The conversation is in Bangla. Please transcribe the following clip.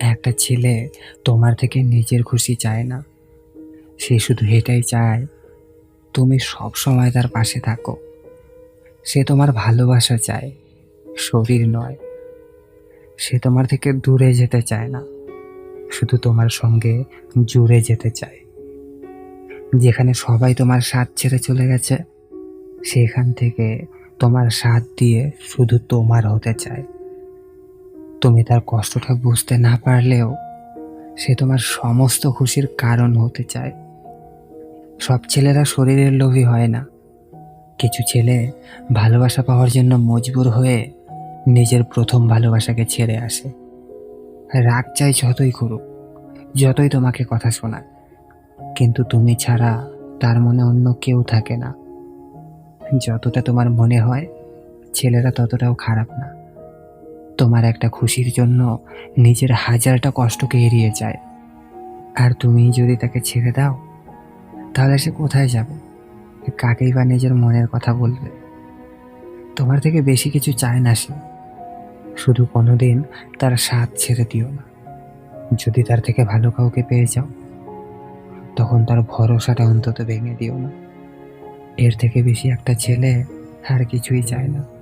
একটা ছেলে তোমার থেকে নিজের খুশি চায় না। সে শুধু এটাই চায়, তুমি সব সময় তার পাশে থাকো। সে তোমার ভালোবাসা চায়, শরীর নয়। সে তোমার থেকে দূরে যেতে চায় না, শুধু তোমার সঙ্গে জুড়ে যেতে চায়। যেখানে সবাই তোমার সাথ ছেড়ে চলে গেছে, সেখান থেকে তোমার সাথ দিয়ে শুধু তোমার হতে চায়। তুমি তার কষ্টটা বুঝতে না পারলেও সে তোমার সমস্ত খুশির কারণ হতে চায়। সব ছেলেরা শরীরের লোভী হয় না। কিছু ছেলে ভালোবাসা পাওয়ার জন্য মজবুর হয়ে নিজের প্রথম ভালোবাসাকে ছেড়ে আসে। রাগ চাই যতই করুক, যতই তোমাকে কথা শোনায় কিন্তু তুমি ছাড়া তার মনে অন্য কেউ থাকে না। যতটা তোমার মনে হয়, ছেলেরা ততটাও খারাপ না। তোমার একটা খুশির জন্য নিজের হাজারটা কষ্টকে এড়িয়ে যায়। আর তুমি যদি তাকে ছেড়ে দাও, তাহলে সে কোথায় যাবে? কাকেই বা নিজের মনের কথা বলবে? তোমার থেকে বেশি কিছু চায় না সে। শুধু কোনোদিন তার স্বাদ ছেড়ে দিও না। যদি তার থেকে ভালো কাউকে পেয়ে যাও, তখন তার ভরসাটা অন্তত ভেঙে দিও না। এর থেকে বেশি একটা ছেলে আর কিছুই চায় না।